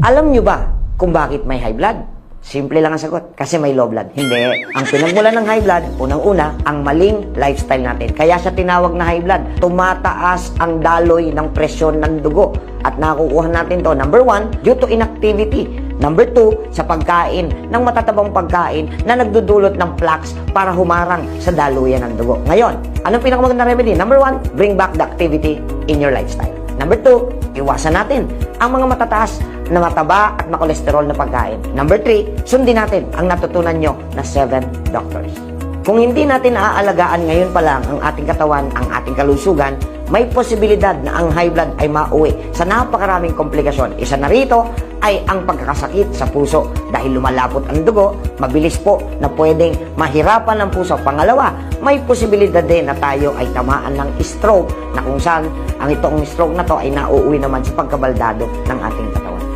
Alam nyo ba kung bakit may high blood? Simple lang ang sagot, kasi may low blood. Hindi. Ang pinagmulan ng high blood, unang-una, ang maling lifestyle natin. Kaya siya tinawag na high blood. Tumataas ang daloy ng presyon ng dugo. At nakukuha natin to, number one, due to inactivity. Number two, sa pagkain ng matatabang pagkain na nagdudulot ng plaques para humarang sa daluyan ng dugo. Ngayon, anong pinakamagandang remedy? Number one, bring back the activity in your lifestyle. Number two, iwasan natin ang mga matataas na mataba at makolesterol na pagkain. Number three, sundin natin ang natutunan nyo na seven doctors. Kung hindi natin naaalagaan ngayon pa lang ang ating katawan, ang ating kalusugan, may posibilidad na ang high blood ay mauwi sa napakaraming komplikasyon. Isa na rito ay ang pagkakasakit sa puso dahil lumalapot ang dugo, mabilis po na pwedeng mahirapan ng puso. Pangalawa, may posibilidad din na tayo ay tamaan ng stroke na kung saan ang itong stroke na to ay nauuwi naman sa pagkabaldado ng ating katawan.